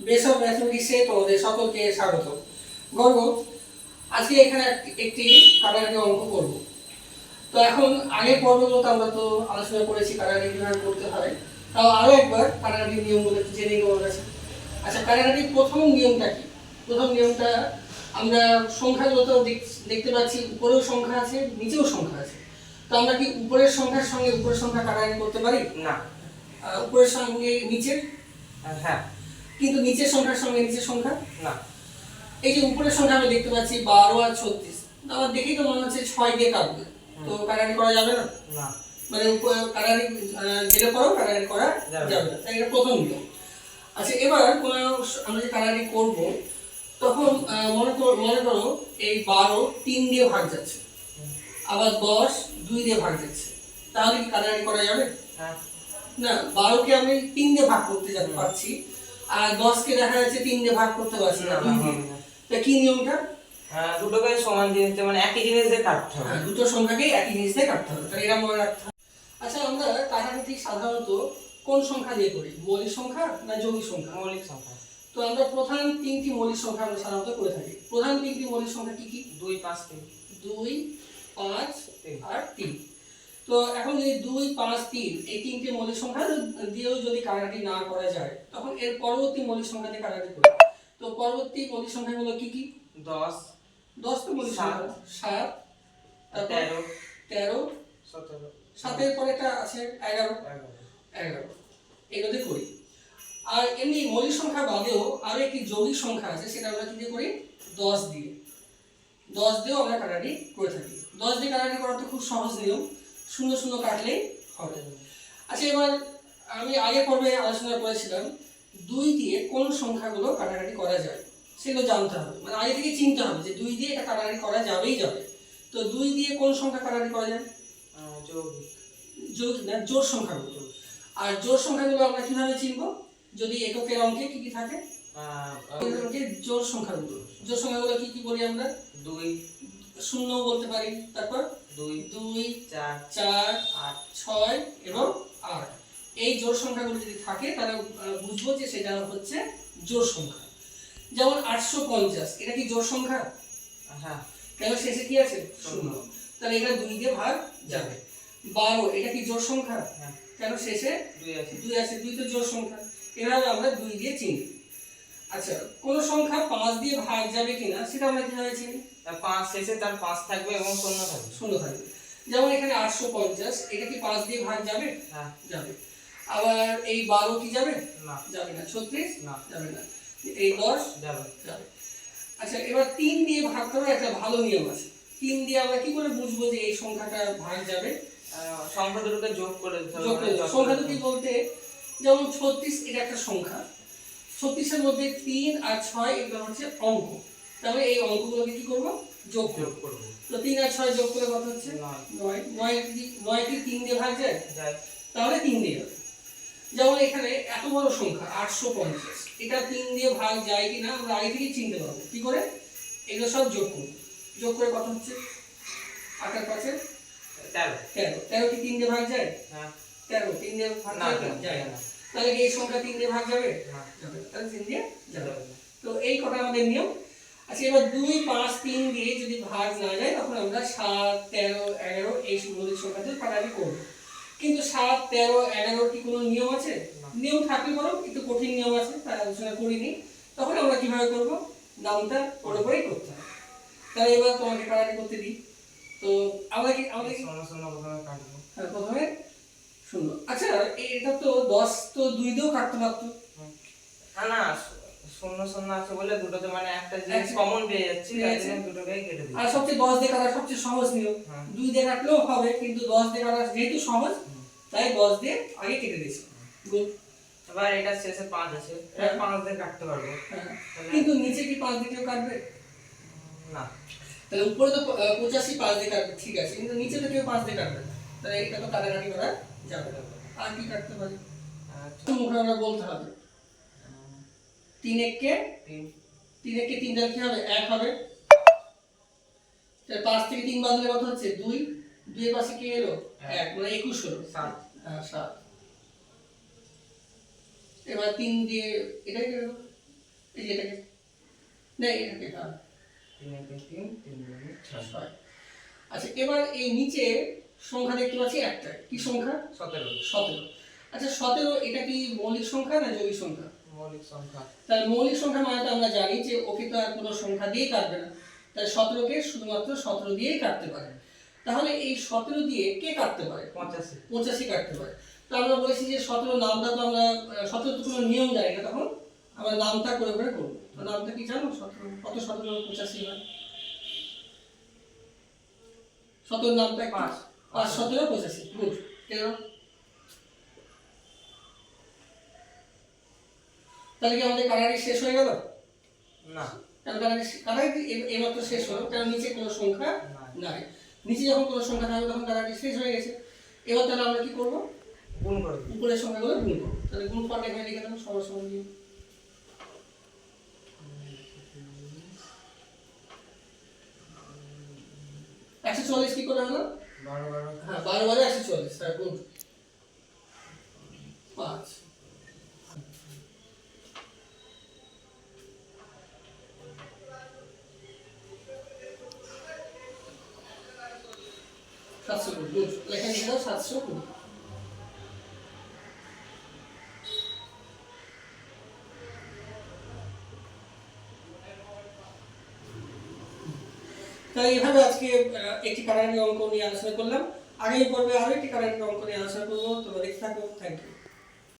Base of ম্যাথমেটিক্সে তোমাদের সকলকে স্বাগত। গর্ব আজকে এখানে একটি কাটাকাটি অঙ্ক করব। তো এখন আগের তো আমরা তো আলোচনা করেছি কাটাকাটি কীভাবে করতে হয়। তাও আরও একবার কাটাকাটির নিয়মগুলো একটু জেনে কাছে আচ্ছা কাটাকাটির প্রথম নিয়মটা কি? প্রথম নিয়মটা আমরা সংখ্যাগুলোতেও দেখ- দেখতে পাচ্ছি উপরেও সংখ্যা আছে নিচেও সংখ্যা আছে। তো আমরা কি উপরের সংখ্যার সঙ্গে উপরের সংখ্যা কাটাকাটি করতে পারি? না। উপরের সঙ্গে নিচের? হ্যাঁ। কিন্তু নিচের সংখ্যার সঙ্গে নিচের সংখ্যা? না। এই যে উপরের সংখ্যা আমি দেখতে পাচ্ছি বারো আর ছত্রিশ। আমার দেখেই তো মনে হচ্ছে ছয় দিয়ে কাটবে। তো কাটাকাটি করা যাবে না? না। মানে কাটাকাটি যেটা করো কাটাকাটি করা যাবে। না। তাই এটা প্রথম নিয়ম। আচ্ছা এবার কোনো আমরা যে কাটাকাটি করব তখন মনে করো মনে করো এই বারো তিন দিয়ে ভাগ যাচ্ছে। আবার দশ দুই দিয়ে ভাগ যাচ্ছে। তাহলে কি কাটাকাটি করা যাবে? হ্যাঁ। না বারোকে আমি তিন দিয়ে ভাগ করতে পারছি। আর দশকে দেখা যাচ্ছে তিন দিয়ে ভাগ করতে পারছি না। তা কি নিয়মটা? হ্যাঁ, দুটোকে সমান জিনিস মানে একই জিনিস দিয়ে কাটতে হবে। হ্যাঁ, দুটো সংখ্যাকেই একই জিনিস দিয়ে কাটতে হবে। তাহলে এটা মনে রাখতে হবে। আচ্ছা আমরা কাটাকাটি সাধারণত কোন সংখ্যা দিয়ে করি? মৌলিক সংখ্যা না যৌগিক সংখ্যা? মৌলিক সংখ্যা। তো আমরা প্রধান তিনটি মৌলিক সংখ্যা আমরা সাধারণত করে থাকি। প্রধান তিনটি মৌলিক সংখ্যা কি কি? দুই পাঁচ তিন। দুই পাঁচ। আর তিন। তো এখন যদি দুই পাঁচ তিন এই তিনটে মৌলিক সংখ্যা দিয়েও যদি কাটাকাটি না করা যায় তখন এর পরবর্তী মৌলিক সংখ্যা দিয়ে কাটাকাটি করি তো পরবর্তী মৌলিক সংখ্যাগুলো কি কি? দশ দশ তো মৌলিক সংখ্যা। সাত তেরো তেরো সতেরো সাতের পরে একটা আছে এগারো। এগারো। এগুলোতে করি। আর এমনি মৌলিক সংখ্যা বাদেও আরও একটি যৌগিক সংখ্যা আছে সেটা আমরা কি দিয়ে করি? দশ দিয়ে। দশ দিয়েও আমরা কাটাটি করে থাকি। দশ দিয়ে কাটাটি করা তো খুব সহজ নিয়ম। শূন্য শূন্য কাটলেই হবে। আচ্ছা এবার আমি আগে পর্বে আলোচনা করেছিলাম দুই দিয়ে কোন সংখ্যাগুলো কাটাকাটি করা যায় সেগুলো জানতে হবে। মানে আগে থেকে চিনতে হবে যে দুই দিয়ে এটা কাটাকাটি করা যাবেই যাবে। তো দুই দিয়ে কোন সংখ্যা কাটাকাটি করা যায়? যৌগিক। জোর না জোর সংখ্যাগুলো। আর জোর সংখ্যাগুলো আমরা কীভাবে চিনব? যদি এককের অঙ্কে কি কি থাকে? অঙ্কে জোর সংখ্যাগুলো। জোর সংখ্যাগুলো কি কি বলি আমরা? দুই। শূন্য বলতে পারি। তারপর? দুই দুই চার চার আট ছয় এবং আট। এই জোর সংখ্যাগুলো যদি থাকে তাহলে বুঝব যে সেটা হচ্ছে জোর সংখ্যা। যেমন আটশো পঞ্চাশ এটা কি জোর সংখ্যা? হ্যাঁ। কেন শেষে কি আছে? শূন্য। তাহলে এটা দুই দিয়ে ভাগ যাবে। বারো এটা কি জোর সংখ্যা? হ্যাঁ। কেন শেষে? দুই আছে। দুই আছে দুই তো জোর সংখ্যা। এভাবে আমরা দুই দিয়ে চিনি। আচ্ছা কোন সংখ্যা পাঁচ দিয়ে ভাগ যাবে কিনা সেটা আমরা কীভাবে চিনি? পাঁচ শেষে তার পাঁচ থাকবে এবং শূন্য থাকবে। শূন্য থাকবে। যেমন এখানে আটশো পঞ্চাশ এটা কি পাঁচ দিয়ে ভাগ যাবে? হ্যাঁ। যাবে। আবার এই বারো কি যাবে? না। যাবে না। ছত্রিশ? না। যাবে না। এই দশ? যাবে। যাবে। আচ্ছা এবার তিন দিয়ে ভাগ করার একটা ভালো নিয়ম আছে। তিন দিয়ে আমরা কি করে বুঝব যে এই সংখ্যাটা ভাগ যাবে? সংখ্যা দুটোকে যোগ করে যোগ মানে করে- সংখ্যা দুটি বলতে যেমন ছত্রিশ এটা একটা সংখ্যা। ছত্রিশের মধ্যে তিন আর ছয় এগুলো হচ্ছে অঙ্ক। তাহলে এই অঙ্কগুলোকে কি করব? যোগ যোগ করব। তো তিন আর ছয় যোগ করে কত হচ্ছে? নয়। নয়। নয় কি- তিন দিয়ে ভাগ যায়? তাহলে তিন দিয়ে যাবে যেমন এখানে এত বড় সংখ্যা আটশো পঞ্চাশ। এটা তিন দিয়ে ভাগ যায় কি না আমরা আগে থেকেই চিনতে পারব। কি করে? এগুলো সব যোগ করব। যোগ করে কত হচ্ছে? আটার পাশে তেরো। তেরো। তেরো কি তিন দিয়ে ভাগ যায়? হ্যাঁ তেরো। তিন দিয়ে ভাগ যায় না। তাহলে এই সংখ্যা তিন দিয়ে ভাগ যাবে? না। তাহলে তিন দিয়ে যাবে। তো এই কথা আমাদের নিয়ম। আচ্ছা এবার দুই পাঁচ তিন দিয়ে যদি ভাগ না যায় তখন আমরা সাত তেরো এগারো এই মৌলিক সংখ্যাতে কাটাকাটি করব। কিন্তু সাত তেরো এগারোর কি কোনো নিয়ম আছে? নিয়ম থাকলে বরং একটু কঠিন নিয়ম আছে তার আলোচনা করিনি। তখন আমরা কীভাবে করব? নামটা ওর উপরেই করতে হবে। তাহলে এবার তোমাকে কাটাকাটি করতে দিই। তো আমরা কি আমাদের শূন্য প্রথমে শূন্য আচ্ছা এটা তো দশ তো দুই দিয়েও কাটতে পারতো। না না শূন্য শূন্য আছে বলে দুটোতে মানে একটা জিনিস কমন পেয়ে যাচ্ছি তাই পেয়ে জন্য দুটোকেই কেটে দিই আর সবচেয়ে দশ দিয়ে কাটা সবচেয়ে সহজ নিয়ম। হ্যাঁ। দুই দিয়ে কাটলেও হবে কিন্তু দশ দিয়ে কাটা যেহেতু সহজ তাই দশ দিয়ে আগে কেটে দিয়েছি। এবার এটা শেষে পাঁচ আছে। হ্যাঁ। পাঁচ দিয়ে কাটতে পারব। হ্যাঁ। কিন্তু নিচে কি পাঁচ দিয়ে কেউ কাটবে? না। তাহলে উপরে তো পঁচাশি পাঁচ দিয়ে কাটবে ঠিক আছে। কিন্তু নিচে তো কেউ পাঁচ দিয়ে কাটবে তাহলে এটা তো কাটাকাটি করা যাবে আর কি কাটতে পারি? আচ্ছা, মুখে আমরা বলতে হবে। তিন এককে? তিন। এককে তিন দ্বারা কি হবে? এক হবে। পাঁচ থেকে তিন বাদলে কত হচ্ছে? দুই। দুইয়ের পাশে কি এলো? এক মানে একুশ হলো। সাত। হ্যাঁ সাত। এবার তিন দিয়ে এটাই এই এটাকে। না এটাকে হ্যাঁ। ছয়। আচ্ছা এবার এই নিচে সংখ্যা দেখতে পাচ্ছি একটা। কি সংখ্যা? সতেরো। সতেরো। আচ্ছা সতেরো এটা কি মৌলিক সংখ্যা না যৌগিক সংখ্যা? মৌলিক সংখ্যা। তাহলে মৌলিক সংখ্যা মানে তো আমরা জানি যে ওকে তো আর কোনো সংখ্যা দিয়েই কাটবে না। তাহলে সতেরোকে শুধুমাত্র সতেরো দিয়েই কাটতে পারে। তাহলে এই সতেরো দিয়ে কে কাটতে পারে? পঁচাশি। পঁচাশি কাটতে পারে। তো আমরা বলেছি যে সতেরো নামটা তো আমরা সতেরো তো কোনো নিয়ম জানি না তখন। আমরা নামটা করে করে করব। তো নামটা কি জানো? সতেরো। কত সতেরো? পঁচাশি হয়। সতেরো নামটা পাঁচ। পাঁচ সতেরো পঁচাশি গুড কেন তাহলে কি আমাদের কারারি শেষ হয়ে গেল? না। কারারি কারারি এই- এইমাত্র শেষ হলো? কারণ নিচে কোনো সংখ্যা নাই। নিচে যখন কোনো সংখ্যা থাকবে তখন কারারি শেষ হয়ে গেছে। এবার তাহলে আমরা কি করব? গুণ করে দিই। উপরের সংখ্যাগুলো গুণ করব। তাহলে গুণ ফলটা এখানে লিখে দেবো সবার দিয়ে। একশো চল্লিশ কি করে হলো? বারো বারো। হ্যাঁ বারো বারো, একশো চল্লিশ গুণ পাঁচ। সাতশো কুড়ি লেখা নিয়ে সাতশো কুড়ি। তাই এভাবে আজকে একটি কারারি অঙ্ক নিয়ে আলোচনা করলাম। আগামী পর্বে আরও একটি কারেন্ট অঙ্ক নিয়ে আলোচনা করব। তোমরা দেখতে থাকো। Thank you